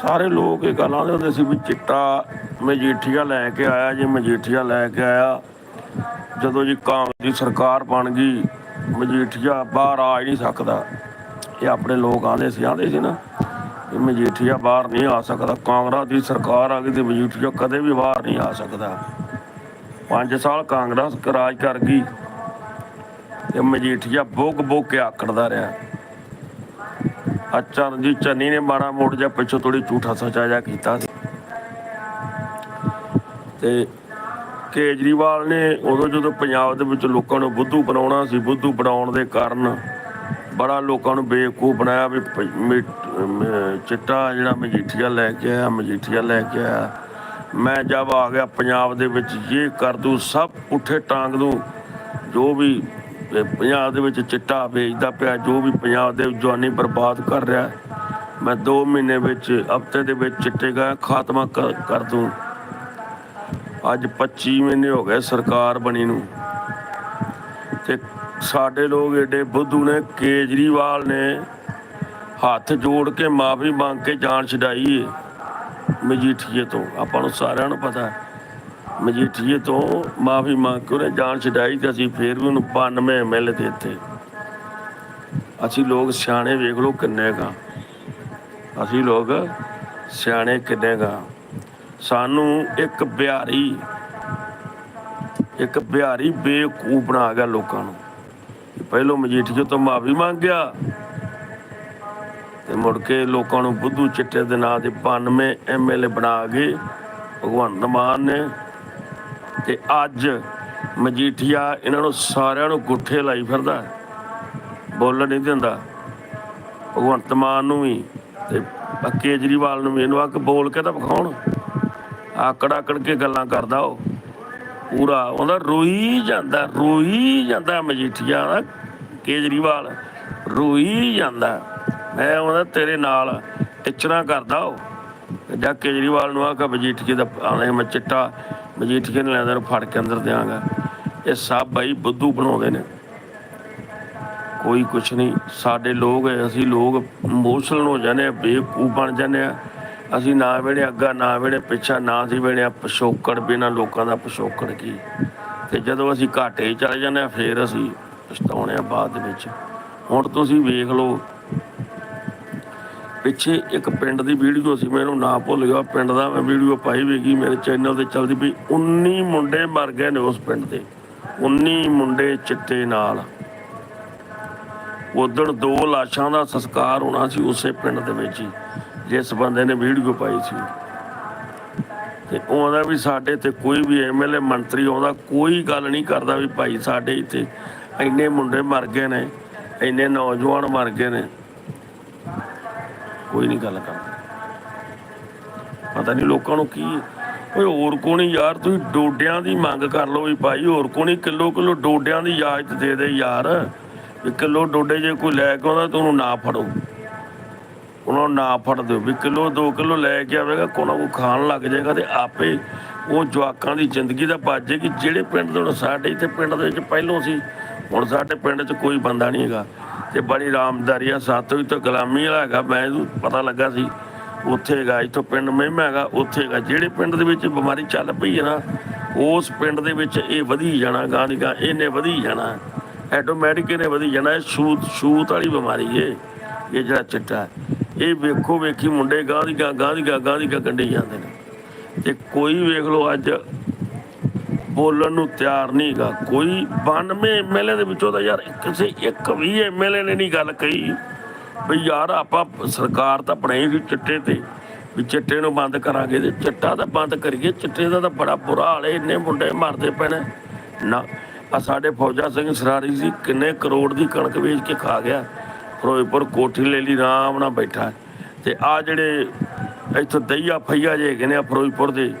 ਸਾਰੇ ਲੋਕ ਇਹ ਗੱਲਾਂ ਦੇ ਹੁੰਦੇ ਸੀ ਵੀ ਚਿੱਟਾ ਮਜੀਠੀਆ ਲੈ ਕੇ ਆਇਆ, ਜੀ ਮਜੀਠੀਆ ਲੈ ਕੇ ਆਇਆ, ਜਦੋਂ ਜੀ ਕਾਂਗਰਸ ਦੀ ਸਰਕਾਰ ਬਣ ਗਈ ਮਜੀਠੀਆ ਬਾਹਰ ਆ ਹੀ ਨਹੀਂ ਸਕਦਾ। ਇਹ ਆਪਣੇ ਲੋਕ ਆਂਦੇ ਸੀ ਆਂਦੇ ਸੀ ਨਾ ਇਹ ਮਜੀਠੀਆ ਬਾਹਰ ਨਹੀਂ ਆ ਸਕਦਾ। ਕਾਂਗਰਸ ਦੀ ਸਰਕਾਰ ਆ ਗਈ ਤੇ ਮਜੀਠੀਆ ਕਦੇ ਵੀ ਬਾਹਰ ਨਹੀਂ ਆ ਸਕਦਾ। 5 ਸਾਲ ਕਾਂਗਰਸ ਰਾਜ ਕਰ ਗਈ, ਤੇ ਮਜੀਠੀਆ ਬੁੱਕ ਬੁੱਕ ਕੇ ਆਕੜਦਾ ਰਿਹਾ। ਅੱਛਾ ਜੀ, ਚੰਨੀ ਨੇ ਮਾੜਾ ਮੋੜ ਜਿਹਾ ਪਿੱਛੋਂ ਥੋੜੀ ਝੂਠਾ ਸੱਚਾ ਜਿਹਾ ਕੀਤਾ ਸੀ। ਤੇ ਕੇਜਰੀਵਾਲ ਨੇ ਉਦੋਂ ਜਦੋਂ ਪੰਜਾਬ ਦੇ ਵਿੱਚ ਲੋਕਾਂ ਨੂੰ ਬੁੱਧੂ ਬਣਾਉਣਾ ਸੀ, ਬੁੱਧੂ ਬਣਾਉਣ ਦੇ ਕਾਰਨ ਬੜਾ ਲੋਕਾਂ ਨੂੰ ਬੇਵਕੂਫ ਬਣਾਇਆ ਵੀ ਚਿੱਟਾ ਜਿਹੜਾ ਮਜੀਠੀਆ ਲੈ ਕੇ ਆਇਆ, ਮਜੀਠੀਆ ਲੈ ਕੇ ਆਇਆ। ਮੈਂ ਜਦ ਆ ਗਿਆ ਪੰਜਾਬ ਦੇ ਵਿੱਚ ਇਹ ਕਰ ਦੂੰ ਸਭ ਉੱਠੇ ਟਾਂਗ ਦੂ, ਜੋ ਵੀ ਪੰਜਾਬ ਦੇ ਵਿੱਚ ਚਿੱਟਾ ਵੇਚਦਾ ਪਿਆ, ਜੋ ਵੀ ਪੰਜਾਬ ਦੇ ਜਵਾਨੀ ਬਰਬਾਦ ਕਰ ਰਿਹਾ ਮੈਂ 2 ਮਹੀਨੇ ਵਿੱਚ, ਹਫ਼ਤੇ ਦੇ ਵਿੱਚ ਚਿੱਟੇ ਦਾ ਖਾਤਮਾ ਕਰ ਦੂੰ। ਅੱਜ 25 ਮਹੀਨੇ ਹੋ ਗਏ ਸਰਕਾਰ ਬਣੀ ਨੂੰ। ਤੇ ਸਾਡੇ ਲੋਕ ਏਡੇ ਬੁੱਧੂ ਨੇ, ਕੇਜਰੀਵਾਲ ਨੇ ਹੱਥ ਜੋੜ ਕੇ ਮਾਫੀ ਮੰਗ ਕੇ ਜਾਨ ਛਡਾਈ ਮਜੀਠੀਏ ਤੋਂ। ਆਪਾਂ ਨੂੰ ਸਾਰਿਆਂ ਨੂੰ ਪਤਾ ਹੈ। ਮਜੀਠੀਏ ਤੋਂ ਮਾਫੀ ਮੰਗ ਕੇ ਉਹਨੇ ਜਾਨ ਛਡਾਈ ਤੇ ਅਸੀਂ ਫੇਰ ਵੀ ਉਹਨੂੰ 92 ਐਮਐਲਏ ਦੇ ਦਿੱਤੇ। ਅਸੀਂ ਲੋਕ ਸਿਆਣੇ ਵੇਖ ਲਓ ਕਿੰਨੇ ਗਾ ਅਸੀਂ ਲੋਕ ਸਿਆਣੇ ਕਿੰਨੇ ਗਾ ਸਾਨੂੰ ਇੱਕ ਬਿਹਾਰੀ ਇੱਕ ਬਿਹਾਰੀ ਬੇਵਕੂਫ ਬਣਾ ਗਿਆ ਲੋਕਾਂ ਨੂੰ। ਪਹਿਲੋਂ ਮਜੀਠੀਏ ਤੋਂ ਮਾਫੀ ਮੰਗ ਗਿਆ ਤੇ ਮੁੜ ਕੇ ਲੋਕਾਂ ਨੂੰ ਬੁੱਧੂ ਚਿੱਟੇ ਦੇ ਨਾਂ ਦੇ 92 ਐਮਐਲਏ ਬਣਾ ਕੇ ਭਗਵੰਤ ਮਾਨ ਨੇ ਤੇ ਅੱਜ ਮਜੀਠੀਆ ਇਹਨਾਂ ਨੂੰ ਸਾਰਿਆਂ ਨੂੰ ਗੁੱਠੇ ਲਾਈ ਫਿਰਦਾ ਬੋਲਣ ਨਹੀਂ ਦਿੰਦਾ। ਭਗਵੰਤ ਮਾਨ ਨੂੰ ਵੀ ਤੇ ਕੇਜਰੀਵਾਲ ਨੂੰ ਵੀ ਇਹਨੂੰ ਆ ਬੋਲ ਕੇ ਤਾਂ ਵਿਖਾਉਣ। ਆਕੜ ਆਕੜ ਕੇ ਗੱਲਾਂ ਕਰਦਾ ਉਹ। ਪੂਰਾ ਉਹਦਾ ਰੋਈ ਜਾਂਦਾ ਰੋਈ ਜਾਂਦਾ ਮਜੀਠੀਆ ਦਾ। ਕੇਜਰੀਵਾਲ ਰੋਈ ਜਾਂਦਾ। ਮੈਂ ਉਹਦਾ ਤੇਰੇ ਨਾਲ ਟਿਚਰਾਂ ਕਰਦਾ ਉਹ। ਜਾਂ ਕੇਜਰੀਵਾਲ ਨੂੰ ਆਖਾ ਮਜੀਠੀਏ ਦਾ ਆਣੇ ਮੈਂ ਚਿੱਟਾ ਮਜੀਠੀਏ ਨੇ ਲੈਂਦਾ ਫੜ ਕੇ ਅੰਦਰ ਦਿਆਂਗਾ। ਇਹ ਸਭ ਬਾਈ ਬੁੱਧੂ ਬਣਾਉਂਦੇ ਨੇ। ਕੋਈ ਕੁਛ ਨਹੀਂ। ਸਾਡੇ ਲੋਕ ਅਸੀਂ ਲੋਕ ਇਮੋਸ਼ਨਲ ਹੋ ਜਾਂਦੇ ਆ, ਬੇਵਕੂਫ ਬਣ ਜਾਂਦੇ ਆ। ਅਸੀਂ ਨਾ ਵੇੜੇ ਅੱਗਾ, ਨਾ ਵੇੜੇ ਪਿੱਛਾ, ਨਾ ਸੀ ਵੇੜੇ ਪਿਛੋਕੜ, ਬਿਨਾਂ ਲੋਕਾਂ ਦਾ ਪਿਛੋਕੜ ਕੀ? ਤੇ ਜਦੋਂ ਅਸੀਂ ਘਾਟੇ 'ਚ ਚਲੇ ਜਾਂਦੇ ਆ, ਫੇਰ ਅਸੀਂ ਪਛਤਾਉਣੇ ਆ ਬਾਅਦ ਵਿੱਚ। ਹੁਣ ਤੁਸੀਂ ਵੇਖ ਲਓ ਪਿੱਛੇ ਇੱਕ ਪਿੰਡ ਦੀ ਵੀਡੀਓ ਸੀ, ਮੈਨੂੰ ਨਾ ਭੁੱਲ ਗਿਆ ਪਿੰਡ ਦਾ ਮੈਂ ਵੀਡੀਓ ਪਾਈ ਵੇਗੀ ਮੇਰੇ ਚੈਨਲ ਤੇ ਚੱਲਦੀ ਪਈ 19 ਮੁੰਡੇ ਮਰ ਗਏ ਨੇ ਉਸ ਪਿੰਡ ਦੇ 19 ਮੁੰਡੇ ਚਿੱਟੇ ਨਾਲ। ਉਦੋਂ ਦੋ ਲਾਸ਼ਾਂ ਦਾ ਸੰਸਕਾਰ ਹੋਣਾ ਸੀ ਉਸੇ ਪਿੰਡ ਦੇ ਵਿੱਚ ਹੀ, ਜਿਸ ਬੰਦੇ ਨੇ ਵੀਡੀਓ ਪਾਈ ਸੀ। ਤੇ ਉਹਦਾ ਵੀ ਸਾਡੇ ਤੇ ਕੋਈ ਵੀ ਐਮਐਲਏ ਮੰਤਰੀ ਆਉਂਦਾ, ਕੋਈ ਗੱਲ ਨਹੀਂ ਕਰਦਾ ਵੀ ਭਾਈ ਸਾਡੇ ਇੱਥੇ ਇੰਨੇ ਮੁੰਡੇ ਮਰ ਗਏ ਨੇ, ਇੰਨੇ ਨੌਜਵਾਨ ਮਰ ਗਏ ਨੇ। ਕੋਈ ਨਹੀਂ ਗੱਲ ਕਰਦਾ। ਪਤਾ ਨਹੀਂ ਲੋਕਾਂ ਨੂੰ ਕੀ ਓਏ ਹੋਰ ਕੋਣੀ ਯਾਰ, ਤੁਸੀਂ ਡੋਡਿਆਂ ਦੀ ਮੰਗ ਕਰ ਲਓ ਵੀ ਭਾਈ, ਹੋਰ ਕੋਣੀ ਕਿਲੋ ਕਿਲੋ ਡੋਡਿਆਂ ਦੀ ਇਜਾਜ਼ਤ ਦੇ ਦੇ ਯਾਰ। ਵੀ ਕਿਲੋ ਡੋਡੇ ਜੇ ਕੋਈ ਲੈ ਕੇ ਆਉਂਦਾ ਤਾਂ ਨਾ ਫੜੋ। ਉਹਨਾਂ ਨੂੰ ਨਾ ਫੜ ਦਿਓ ਵੀ ਕਿਲੋ 2 ਕਿਲੋ ਲੈ ਕੇ ਆਵੇਗਾ ਕੋਣਾ ਕੋ ਖਾਣ ਲੱਗ ਜਾਏਗਾ ਤੇ ਆਪੇ ਉਹ ਜਵਾਕਾਂ ਦੀ ਜ਼ਿੰਦਗੀ ਦਾ ਬਚ ਜਾਏਗੀ। ਜਿਹੜੇ ਪਿੰਡ ਤੋਂ ਸਾਡੇ ਇੱਥੇ ਪਿੰਡ ਦੇ ਵਿੱਚ ਪਹਿਲੋਂ ਸੀ, ਹੁਣ ਸਾਡੇ ਪਿੰਡ 'ਚ ਕੋਈ ਬੰਦਾ ਨਹੀਂ ਹੈਗਾ। ਤੇ ਬੜੀ ਰਾਮਦਾਰੀ ਆ, ਸਾਤੋਂ ਤੋਂ ਗੁਲਾਮੀ ਵਾਲਾ ਹੈਗਾ ਮੈਨੂੰ ਪਤਾ ਲੱਗਾ ਸੀ। ਉੱਥੇ ਹੈਗਾ, ਇੱਥੋਂ ਪਿੰਡ ਮਹਿਮਾ ਹੈਗਾ, ਉੱਥੇ ਹੈਗਾ। ਜਿਹੜੇ ਪਿੰਡ ਦੇ ਵਿੱਚ ਬਿਮਾਰੀ ਚੱਲ ਪਈ ਹੈ ਨਾ, ਉਸ ਪਿੰਡ ਦੇ ਵਿੱਚ ਇਹ ਵਧੀ ਜਾਣਾ ਗਾਂ ਦੀ ਗਾਂ ਇਹਨੇ ਵਧੀ ਜਾਣਾ। ਐਟੋਮੈਟਿਕ ਇਹਨੇ ਵਧੀ ਜਾਣਾ, ਇਹ ਛੂਤ ਛੂਤ ਵਾਲੀ ਬਿਮਾਰੀ ਏ, ਇਹ ਜਿਹੜਾ ਚਿੱਟਾ ਇਹ ਵੇਖੋ ਵੇਖੀ ਮੁੰਡੇ ਗਾਂ ਦੀ ਗਾਂ ਗਾਂ ਦੀ ਗਾਂ ਗਾਂ ਦੀ ਗਾਂ ਕੰਢੀ ਜਾਂਦੇ ਨੇ। ਤੇ ਕੋਈ ਵੇਖ ਲਓ ਅੱਜ ਬੋਲਣ ਨੂੰ ਤਿਆਰ ਨਹੀਂਗਾ। ਕੋਈ 92 ਐਮਐਲਏ ਦੇ ਵਿੱਚੋਂ ਤਾਂ ਯਾਰ ਕਿਸੇ ਇੱਕ ਵੀ ਐਮਐਲਏ ਨੇ ਨਹੀਂ ਗੱਲ ਕਹੀ। ਵੀ ਯਾਰ ਆਪਾਂ ਸਰਕਾਰ ਤਾਂ ਬਣਾਈ ਸੀ ਚਿੱਟੇ ਤੇ, ਵੀ ਚਿੱਟੇ ਨੂੰ ਬੰਦ ਕਰਾਂਗੇ ਤੇ ਚਿੱਟਾ ਤਾਂ ਬੰਦ ਕਰੀਏ, ਚਿੱਟੇ ਦਾ ਤਾਂ ਬੜਾ ਬੁਰਾ ਹਾਲ ਹੈ, ਇੰਨੇ ਮੁੰਡੇ ਮਰਦੇ ਪੈਣੇ ਨਾ। ਆ ਸਾਡੇ ਫੌਜਾ ਸਿੰਘ ਸਰਾਰੀ ਸੀ, ਕਿੰਨੇ ਕਰੋੜ ਦੀ ਕਣਕ ਵੇਚ ਕੇ ਖਾ ਗਿਆ। ਫਿਰੋਜ਼ਪੁਰ ਕੋਠੀ ਲੈ ਲਈ, ਆਰਾਮ ਨਾਲ ਬੈਠਾ। ਹੈ। ਤੇ ਆ ਜਿਹੜੇ ਇੱਥੋਂ ਦਈਆ ਫਈਆ ਜੇ ਹੈਗੇ ਨੇ ਆ ਫਿਰੋਜ਼ਪੁਰ ਦੇ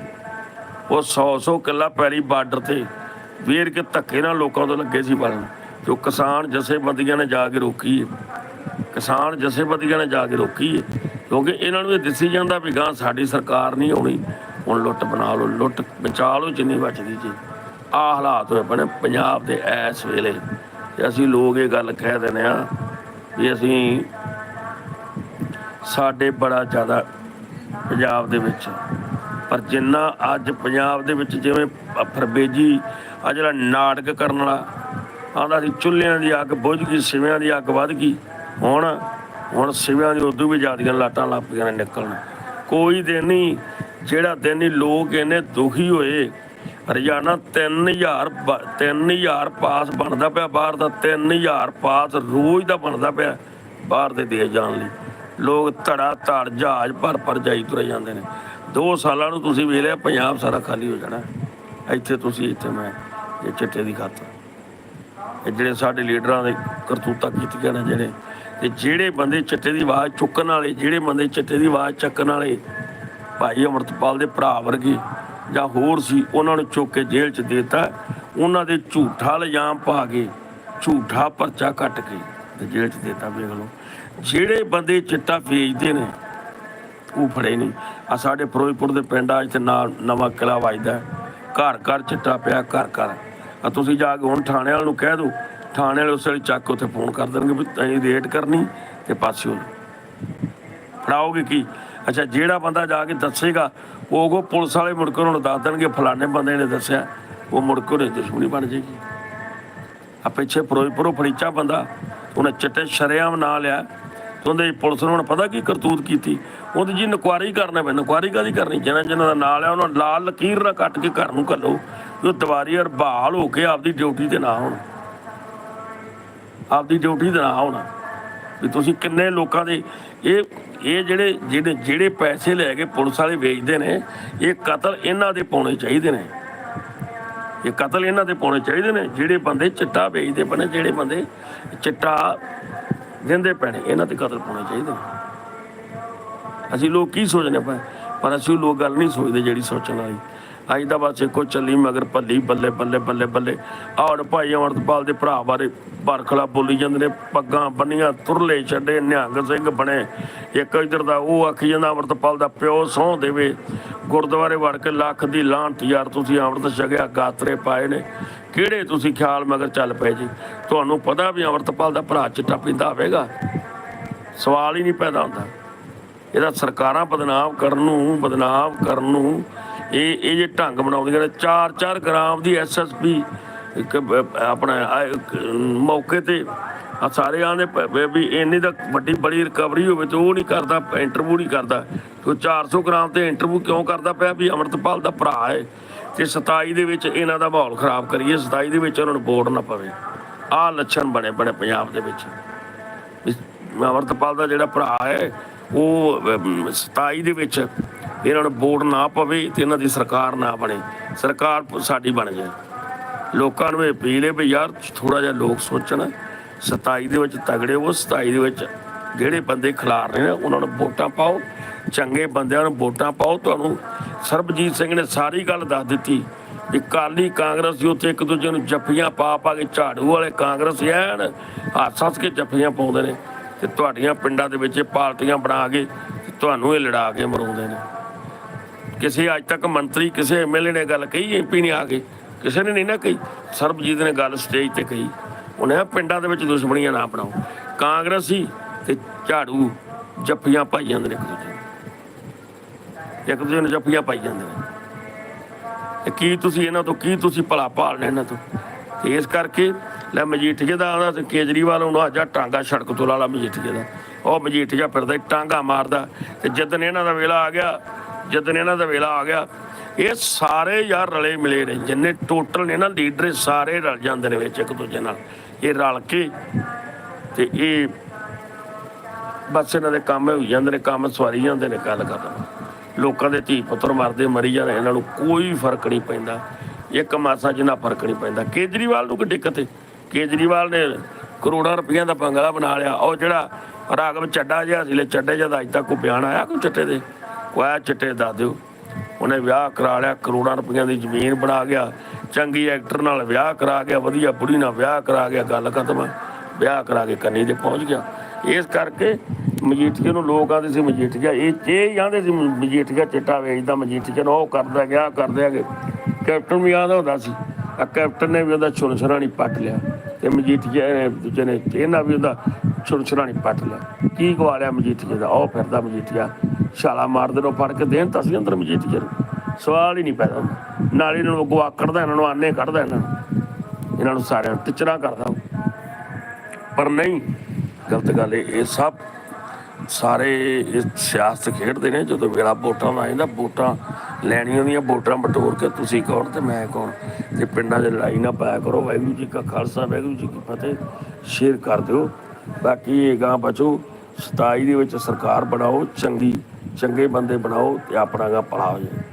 ਉਹ 100 100 ਕਿੱਲਾ ਪੈਰੀ ਬਾਰਡਰ ਤੇ ਵੇਰ ਕੇ ਧੱਕੇ ਨਾਲ ਲੋਕਾਂ ਤੋਂ ਲੱਗੇ ਸੀ ਬਣਨ ਜੋ ਕਿਸਾਨ ਜਥੇਬੰਦੀਆਂ ਨੇ ਜਾ ਕੇ ਰੋਕੀ ਕਿਸਾਨ ਜਥੇਬੰਦੀਆਂ ਨੇ ਜਾ ਕੇ ਰੋਕੀ ਕਿਉਂਕਿ ਇਹਨਾਂ ਨੂੰ ਇਹ ਦਿਸੀ ਜਾਂਦਾ ਵੀ ਗਾਂ ਸਾਡੀ ਸਰਕਾਰ ਨਹੀਂ ਆਉਣੀ। ਹੁਣ ਲੁੱਟ ਬਣਾ ਲਓ, ਲੁੱਟ ਬਚਾ ਲਓ ਜਿੰਨੀ ਬਚਦੀ ਜੀ। ਆ ਹਾਲਾਤ ਹੋਏ ਪਏ ਪੰਜਾਬ ਦੇ ਐਸ ਵੇਲੇ। ਤੇ ਅਸੀਂ ਲੋਕ ਇਹ ਗੱਲ ਕਹਿ ਦਿੰਦੇ ਆ ਵੀ ਅਸੀਂ ਸਾਡੇ ਬੜਾ ਜ਼ਿਆਦਾ ਪੰਜਾਬ ਦੇ ਵਿੱਚ ਪਰ ਜਿੰਨਾ ਅੱਜ ਪੰਜਾਬ ਦੇ ਵਿੱਚ ਜਿਵੇਂ ਫਰਬੇਜੀ ਆ ਜਿਹੜਾ ਨਾਟਕ ਕਰਨ ਵਾਲਾ ਆਂਦਾ ਸੀ ਚੁੱਲ੍ਹਿਆਂ ਦੀ ਅੱਗ ਬੁਝ ਗਈ, ਸਿਵਿਆਂ ਦੀ ਅੱਗ ਵੱਧ ਗਈ। ਹੁਣ ਹੁਣ ਸਿਵਿਆਂ ਦੀ ਉਦੋਂ ਵੀ ਜ਼ਿਆਦੀਆਂ ਲਾਟਾਂ ਲੱਗ ਪਈਆਂ ਨੇ ਨਿਕਲਣ। ਕੋਈ ਦਿਨ ਨਹੀਂ, ਜਿਹੜਾ ਦਿਨ ਨਹੀਂ ਲੋਕ ਇੰਨੇ ਦੁਖੀ ਹੋਏ ਹਰਿਆਣਾ 3000 ਬ- 3000 ਪਾਸ ਬਣਦਾ ਪਿਆ ਬਾਹਰ ਦਾ 3000 ਪਾਸ ਰੋਜ਼ ਦਾ ਬਣਦਾ ਪਿਆ ਬਾਹਰ ਦੇ ਦੇਸ਼ ਜਾਣ ਲਈ। ਲੋਕ ਧੜਾ ਧੜ ਜਹਾਜ਼ ਭਰ ਭਰ ਜਾਈ ਤੁਰੇ ਜਾਂਦੇ ਨੇ। 2 ਸਾਲਾਂ ਨੂੰ ਤੁਸੀਂ ਵੇਖ ਲਿਆ, ਪੰਜਾਬ ਸਾਰਾ ਖਾਲੀ ਹੋ ਜਾਣਾ। ਇੱਥੇ ਤੁਸੀਂ, ਇੱਥੇ ਮੈਂ, ਇਹ ਚਿੱਟੇ ਦੀ ਖਾਤਰ। ਇਹ ਜਿਹੜੇ ਸਾਡੇ ਲੀਡਰਾਂ ਦੇ ਕਰਤੂਤਾਂ ਕੀਤੀਆਂ ਨੇ ਜਿਹੜੇ, ਤੇ ਜਿਹੜੇ ਬੰਦੇ ਚਿੱਟੇ ਦੀ ਆਵਾਜ਼ ਚੁੱਕਣ ਵਾਲੇ, ਜਿਹੜੇ ਬੰਦੇ ਚਿੱਟੇ ਦੀ ਆਵਾਜ਼ ਚੱਕਣ ਵਾਲੇ, ਭਾਈ ਅਮਰਤਪਾਲ ਦੇ ਭਰਾ ਵਰਗੇ ਜਾਂ ਹੋਰ ਸੀ, ਉਹਨਾਂ ਨੂੰ ਚੁੱਕ ਕੇ ਜੇਲ੍ਹ 'ਚ ਦੇਤਾ। ਉਹਨਾਂ ਦੇ ਝੂਠਾ ਇਲਜ਼ਾਮ ਪਾ ਕੇ, ਝੂਠਾ ਪਰਚਾ ਕੱਟ ਕੇ ਤੇ ਜੇਲ੍ਹ 'ਚ ਦੇਤਾ, ਵੇਖ ਲਓ। ਜਿਹੜੇ ਬੰਦੇ ਚਿੱਟਾ ਵੇਚਦੇ ਨੇ ਉਹ ਫੜੇ ਨਹੀਂ। ਆ ਸਾਡੇ ਫਿਰੋਜ਼ਪੁਰ ਦੇ ਪਿੰਡ ਆ ਨਾਲ ਨਵਾਂ ਕਿਲਾ ਵੱਜਦਾ ਘਰ ਘਰ ਚਿੱਟਾ ਪਿਆ, ਘਰ ਘਰ। ਆ ਤੁਸੀਂ ਜਾ ਕੇ ਹੁਣ ਥਾਣੇ ਵਾਲੇ ਨੂੰ ਕਹਿ ਦਿਓ। ਥਾਣੇ ਵਾਲੇ ਉਸ ਵੇਲੇ ਚੱਕ ਉੱਥੇ ਫੋਨ ਕਰ ਦੇਣਗੇ ਵੀ ਤੈਂ ਰੇਟ ਕਰਨੀ ਤੇ ਪਾਸੇ ਫੜਾਓਗੇ ਕੀ? ਅੱਛਾ, ਜਿਹੜਾ ਬੰਦਾ ਜਾ ਕੇ ਦੱਸੇਗਾ, ਉਹ ਕੋ ਪੁਲਿਸ ਵਾਲੇ ਮੁੜ ਕੇ ਉਹਨਾਂ ਦੱਸ ਦੇਣਗੇ, ਫਲਾਣੇ ਬੰਦੇ ਨੇ ਦੱਸਿਆ, ਉਹ ਮੁੜ ਕੇ ਉਹਦੇ ਦੁਸ਼ਮਣੀ ਬਣ ਜਾਏਗੀ। ਆ ਪਿੱਛੇ ਫਿਰੋਜ਼ਪੁਰੋਂ ਫੜੀਚਾ ਬੰਦਾ, ਉਹਨੇ ਚਿੱਟੇ ਸ਼ਰੇਆਮ ਨਾਂ ਲਿਆ। ਉਹਦੇ ਪੁਲਿਸ ਨੂੰ ਹੁਣ ਪਤਾ ਕੀ ਕਰਤੂਤ ਕੀਤੀ? ਉਹਦੀ ਜੀ ਨਕੁਆਰੀ ਕਰਨਾ ਪੈ ਨਕੁਆਰੀ ਕਾਦੀ ਕਰਨੀ? ਜਿਹਨਾਂ ਜਿਹਨਾਂ ਦਾ ਨਾਂ ਲਿਆ ਉਹਨਾਂ ਲਾਲ ਲਕੀਰ ਨਾਲ ਕੱਟ ਕੇ ਘਰ ਨੂੰ ਘੱਲੋ, ਵੀ ਉਹ ਔਰ ਬਹਾਲ ਹੋ ਕੇ ਆਪਦੀ ਡਿਊਟੀ ਤੇ ਨਾ ਹੋਣ ਆਪਦੀ ਡਿਊਟੀ ਤੇ ਨਾ ਹੋਣਾ ਵੀ ਤੁਸੀਂ ਕਿੰਨੇ ਲੋਕਾਂ ਦੇ, ਇਹ ਇਹ ਜਿਹੜੇ ਜਿਹੜੇ ਜਿਹੜੇ ਪੈਸੇ ਲੈ ਕੇ ਪੁਲਿਸ ਵਾਲੇ ਵੇਚਦੇ ਨੇ, ਇਹ ਕਤਲ ਇਹਨਾਂ ਦੇ ਪਾਉਣੇ ਚਾਹੀਦੇ ਨੇ। ਇਹ ਕਤਲ ਇਹਨਾਂ ਦੇ ਪਾਉਣੇ ਚਾਹੀਦੇ ਨੇ, ਜਿਹੜੇ ਬੰਦੇ ਚਿੱਟਾ ਵੇਚਦੇ ਪਏ ਨੇ, ਜਿਹੜੇ ਬੰਦੇ ਚਿੱਟਾ ਦਿੰਦੇ ਪੈਣੇ, ਇਹਨਾਂ ਤੇ ਕਤਲ ਪਾਉਣੇ ਚਾਹੀਦੇ। ਅਸੀਂ ਲੋਕ ਕੀ ਸੋਚਦੇ ਪਏ ਪਰ ਅਸੀਂ ਲੋਕ ਗੱਲ ਨਹੀਂ ਸੋਚਦੇ ਜਿਹੜੀ ਸੋਚਣ ਵਾਲੀ। ਅੱਜ ਦਾ ਬਸ ਇੱਕੋ ਚੱਲੀ, ਮਗਰ ਭੱਲੀ, ਬੱਲੇ ਬੱਲੇ ਬੱਲੇ ਬੱਲੇ। ਆਉਣ ਭਾਈ ਅਮਰਤਪਾਲ ਦੇ ਭਰਾ ਬਾਰੇ ਬਰਖਲਾ ਬੋਲੀ ਜਾਂਦੇ ਨੇ, ਪੱਗਾਂ ਬੰਨੀਆਂ, ਤੁਰਲੇ ਛੱਡੇ, ਨਿਹੰਗ ਸਿੰਘ ਬਣੇ। ਇੱਕ ਇਧਰ ਦਾ ਉਹ ਆਖੀ ਜਾਂਦਾ, ਅਮਰਤਪਾਲ ਦਾ ਪਿਓ ਸਹੁੰ ਦੇਵੇ। ਗੁਰਦੁਆਰੇ ਵੜ ਕੇ ਲੱਖ ਦੀ ਲਾਂਟ ਯਾਰ ਤੁਸੀਂ ਅੰਮ੍ਰਿਤ ਛਕਿਆ, ਗਾਤਰੇ ਪਾਏ ਨੇ। ਕਿਹੜੇ ਤੁਸੀਂ ਖਿਆਲ ਮਗਰ ਚੱਲ ਪਏ ਜੀ? ਤੁਹਾਨੂੰ ਪਤਾ ਵੀ ਅਮਰਤਪਾਲ ਦਾ ਭਰਾ ਚਿੱਟਾ ਪੀਂਦਾ ਹੋਵੇਗਾ? ਸਵਾਲ ਹੀ ਨਹੀਂ ਪੈਦਾ ਹੁੰਦਾ। ਇਹਦਾ ਸਰਕਾਰਾਂ ਬਦਨਾਮ ਕਰਨ ਨੂੰ, ਬਦਨਾਮ ਕਰਨ ਨੂੰ ਇਹ ਇਹ ਜੇ ਢੰਗ ਬਣਾਉਂਦੀਆਂ ਨੇ 4-4 ਗ੍ਰਾਮ ਦੀ ਐਸਐਸਪੀ ਇੱਕ ਬ- ਆਪਣਾ ਮੌਕੇ ਤੇ ਆ ਸਾਰੇ ਆਂਦੇ ਵੀ ਇੰਨੀ ਤਾਂ ਵੱਡੀ, ਬੜੀ ਰਿਕਵਰੀ ਹੋਵੇ ਤੇ ਉਹ ਨਹੀਂ ਕਰਦਾ ਇੰਟਰਵਿਊ ਨਹੀਂ ਕਰਦਾ। ਤੇ 400 ਗ੍ਰਾਮ ਤੇ ਇੰਟਰਵਿਊ ਕਿਉਂ ਕਰਦਾ ਪਿਆ ਵੀ ਅਮਰਤਪਾਲ ਦਾ ਭਰਾ ਹੈ? ਤੇ 27 ਦੇ ਵਿੱਚ ਇਹਨਾਂ ਦਾ ਮਾਹੌਲ ਖਰਾਬ ਕਰੀਏ 27 ਦੇ ਵਿੱਚ ਉਹਨਾਂ ਨੂੰ ਵੋਟ ਨਾ ਪਵੇ। ਆਹ ਲੱਛਣ ਬਣੇ ਬਣੇ ਪੰਜਾਬ ਦੇ ਵਿੱਚ। ਵੀ ਅਮਰਤਪਾਲ ਦਾ ਜਿਹੜਾ ਭਰਾ ਹੈ ਉਹ ਅਮ, 27 ਦੇ ਵਿੱਚ ਇਹਨਾਂ ਨੂੰ ਵੋਟ ਨਾ ਪਵੇ ਤੇ ਇਹਨਾਂ ਦੀ ਸਰਕਾਰ ਨਾ ਬਣੇ। ਸਰਕਾਰ ਸਾਡੀ ਬਣ ਜਾਏ। ਲੋਕਾਂ ਨੂੰ ਇਹ ਅਪੀਲ ਹੈ ਵੀ ਯਾਰ ਥੋੜਾ ਜਿਹਾ ਲੋਕ ਸੋਚਣ। 27 ਦੇ ਵਿੱਚ ਤਗੜੇ ਹੋ 27 ਦੇ ਵਿੱਚ ਜਿਹੜੇ ਬੰਦੇ ਖਿਲਾਰ ਰਹੇ ਨੇ ਉਹਨਾਂ ਨੂੰ ਵੋਟਾਂ ਪਾਓ। ਚੰਗੇ ਬੰਦਿਆਂ ਨੂੰ ਵੋਟਾਂ ਪਾਓ। ਤੁਹਾਨੂੰ ਸਰਬਜੀਤ ਸਿੰਘ ਨੇ ਸਾਰੀ ਗੱਲ ਦੱਸ ਦਿੱਤੀ। ਵੀ ਕਾਲੀ ਕਾਂਗਰਸੀ ਉੱਥੇ ਇੱਕ ਦੂਜੇ ਨੂੰ ਜੱਫੀਆਂ ਪਾ ਪਾ ਕੇ ਝਾੜੂ ਵਾਲੇ ਕਾਂਗਰਸ ਐਨ ਹੱਸ ਹੱਸ ਕੇ ਜੱਫੀਆਂ ਪਾਉਂਦੇ ਨੇ ਤੇ ਤੁਹਾਡੀਆਂ ਪਿੰਡਾਂ ਦੇ ਵਿੱਚ ਇਹ ਪਾਰਟੀਆਂ ਬਣਾ ਕੇ ਤੁਹਾਨੂੰ ਇਹ ਲੜਾ ਕੇ ਮਰਾਉਂਦੇ ਨੇ। ਕਿਸੇ ਅੱਜ ਤੱਕ ਮੰਤਰੀ, ਕਿਸੇ ਐਮਐਲਏ ਨੇ ਗੱਲ ਕਹੀ ਐਮਪੀ ਨੇ ਆ ਕੇ। ਕਿਸੇ ਨੇ ਨਹੀਂ ਨਾ ਕਹੀ। ਸਰਬਜੀਤ ਨੇ ਗੱਲ ਸਟੇਜ ਤੇ ਕਹੀ। ਉਹਨੇ ਪਿੰਡਾਂ ਦੇ ਵਿੱਚ ਦੁਸ਼ਮਣੀਆਂ ਨਾ ਬਣਾਓ ਕਾਂਗਰਸੀ ਤੇ ਝਾੜੂ ਜੱਫੀਆਂ ਪਾਈ ਜਾਂਦੇ ਨੇ ਇੱਕ ਦੂਜੇ ਨੂੰ ਇੱਕ ਜੱਫੀਆਂ ਪਾਈ ਜਾਂਦੇ ਨੇ। ਤੇ ਕੀ ਤੁਸੀਂ ਇਹਨਾਂ ਤੋਂ, ਕੀ ਤੁਸੀਂ ਭਲਾ ਭਾਲਣਾ ਇਹਨਾਂ ਤੋਂ? ਇਸ ਕਰਕੇ ਲੈ ਮਜੀਠੀਏ ਦਾ ਆਦਾ ਤੇ ਕੇਜਰੀਵਾਲ ਨੂੰ ਆਜਾ ਟਾਂਗਾ ਸੜਕ ਤੋਂ ਲਾਲਾ ਮਜੀਠੀਏ ਦਾ। ਉਹ ਮਜੀਠੀਆ ਫਿਰਦਾ ਟਾਂਗਾ ਮਾਰਦਾ। ਤੇ ਜਦੋਂ ਇਹਨਾਂ ਦਾ ਵੇਲਾ ਆ ਗਿਆ ਜਦੋਂ ਇਹਨਾਂ ਦਾ ਵੇਲਾ ਆ ਗਿਆ, ਇਹ ਸਾਰੇ ਯਾਰ ਰਲੇ ਮਿਲੇ ਨੇ, ਜਿੰਨੇ ਟੋਟਲ ਨੇ ਨਾ ਲੀਡਰ ਸਾਰੇ ਰਲ ਜਾਂਦੇ ਨੇ ਵਿੱਚ ਇੱਕ ਦੂਜੇ ਨਾਲ। ਇਹ ਰਲ ਕੇ ਤੇ ਇਹ ਬਸ ਇਹਨਾਂ ਦੇ ਕੰਮ ਹੋਈ ਜਾਂਦੇ ਨੇ, ਕੰਮ ਸਵਾਰੀ ਜਾਂਦੇ ਨੇ, ਗੱਲ ਕਰਦਾ ਲੋਕਾਂ ਦੇ ਧੀ ਪੁੱਤਰ ਮਰਦੇ ਮਰੀ ਜਾਂਦੇ, ਇਹਨਾਂ ਨੂੰ ਕੋਈ ਫ਼ਰਕ ਨਹੀਂ ਪੈਂਦਾ। ਇੱਕ ਮਾਸਾ ਜਿੰਨਾ ਫ਼ਰਕ ਨਹੀਂ ਪੈਂਦਾ। ਕੇਜਰੀਵਾਲ ਨੂੰ ਕੋਈ ਦਿੱਕਤ ਹੈ ਕੇਜਰੀਵਾਲ ਨੇ ਕਰੋੜਾਂ ਰੁਪਈਆ ਦਾ ਬੰਗਲਾ ਬਣਾ ਲਿਆ। ਉਹ ਜਿਹੜਾ ਰਾਗਵ ਚੱਡਾ ਜਿਹਾ ਸੀ, ਲੈ ਚੱਡੇ ਜਿਹਾ ਅੱਜ ਤੱਕ ਕੋਈ ਬਿਆਨ ਆਇਆ ਕੋਈ ਚਿੱਟੇ ਦੇ ਕੋਈ ਆਇਆ ਚਿੱਟੇ ਦਾ ਦਿਓ। ਉਹਨੇ ਵਿਆਹ ਕਰਾ ਲਿਆ, ਕਰੋੜਾਂ ਰੁਪਈਆ ਦੀ ਜ਼ਮੀਨ ਬਣਾ ਗਿਆ। ਚੰਗੀ ਐਕਟਰ ਨਾਲ ਵਿਆਹ ਕਰਾ ਗਿਆ, ਵਧੀਆ ਬੁੜੀ ਨਾਲ ਵਿਆਹ ਕਰਾ ਗਿਆ, ਗੱਲ ਖਤਮ। ਵਿਆਹ ਕਰਾ ਕੇ ਕੰਨੀ ਤੇ ਪਹੁੰਚ ਗਿਆ। ਇਸ ਕਰਕੇ ਮਜੀਠੀਏ ਨੂੰ ਲੋਕ ਆਂਦੇ ਸੀ ਮਜੀਠੀਆ, ਇਹ ਇਹ ਜਾਂਦੇ ਸੀ ਮਜੀਠੀਆ ਚਿੱਟਾ ਵੇਚਦਾ, ਮਜੀਠੀਆ ਨੂੰ ਉਹ ਕਰਦਾ ਗਿਆ ਕਰਦੇ ਆਗੇ ਕੈਪਟਨ ਵੀ ਆਂਦਾ ਹੁੰਦਾ ਸੀ ਆ ਕੈਪਟਨ ਨੇ ਵੀ ਉਹਦਾ ਛੁਨਛੁਣਾ ਨਹੀਂ ਪੱਟ ਲਿਆ ਤੇ ਮਜੀਠੀਆ ਨੇ ਦੂਜੇ ਨੇ ਇਹਨਾਂ ਵੀ ਉਹਦਾ ਛੁਨਛੁਣਾ ਨਹੀਂ ਪੱਟ ਲਿਆ। ਕੀ ਗਵਾ ਲਿਆ ਮਜੀਠੀਏ ਦਾ? ਉਹ ਫਿਰਦਾ ਮਜੀਠੀਆ, ਛਾਲਾ ਮਾਰਦੇ ਨੂੰ ਫੜ ਕੇ ਦੇਣ ਤਾਂ ਸੀ ਅੰਦਰ ਮਜੀਠੀਆ ਨੂੰ। ਸਵਾਲ ਹੀ ਨਹੀਂ ਪੈਦਾ ਹੁੰਦਾ। ਨਾਲੇ ਇਹਨਾਂ ਨੂੰ ਗਵਾ ਕੱਢਦਾ ਇਹਨਾਂ ਨੂੰ ਆਨੇ ਕੱਢਦਾ ਇਹਨਾਂ ਨੂੰ। ਇਹਨਾਂ ਨੂੰ ਸਾਰਿਆਂ ਨੂੰ ਟਿਚਰਾ ਕਰਦਾ ਪਰ ਨਹੀਂ, ਗਲਤ ਗੱਲ ਇਹ ਸਭ ਸਾਰੇ ਇਹ ਸਿਆਸਤ ਖੇਡਦੇ ਨੇ, ਜਦੋਂ ਵੇਲਾ ਵੋਟਾਂ ਦਾ ਆਉਂਦਾ ਵੋਟਾਂ ਲੈਣੀਆਂ ਦੀਆਂ ਵੋਟਾਂ ਬਟੋਰ ਕੇ ਤੁਸੀਂ ਕੌਣ ਤੇ ਮੈਂ ਕੌਣ? ਤੇ ਪਿੰਡਾਂ 'ਚ ਲੜਾਈ ਨਾ ਪਾਇਆ ਕਰੋ, ਵਾਹਿਗੁਰੂ ਜੀ ਕਾ ਖਾਲਸਾ, ਵਾਹਿਗੁਰੂ ਜੀ ਕੀ ਫਤਿਹ, ਸ਼ੇਅਰ ਕਰ ਦਿਓ। ਬਾਕੀ ਇਹ ਗਾਂ ਬਚੋ 27 ਦੇ ਵਿੱਚ ਸਰਕਾਰ ਬਣਾਓ, ਚੰਗੀ, ਚੰਗੇ ਬੰਦੇ ਬਣਾਓ ਤੇ ਆਪਣਾ ਗਾ ਭਲਾ ਹੋ ਜਾਏ।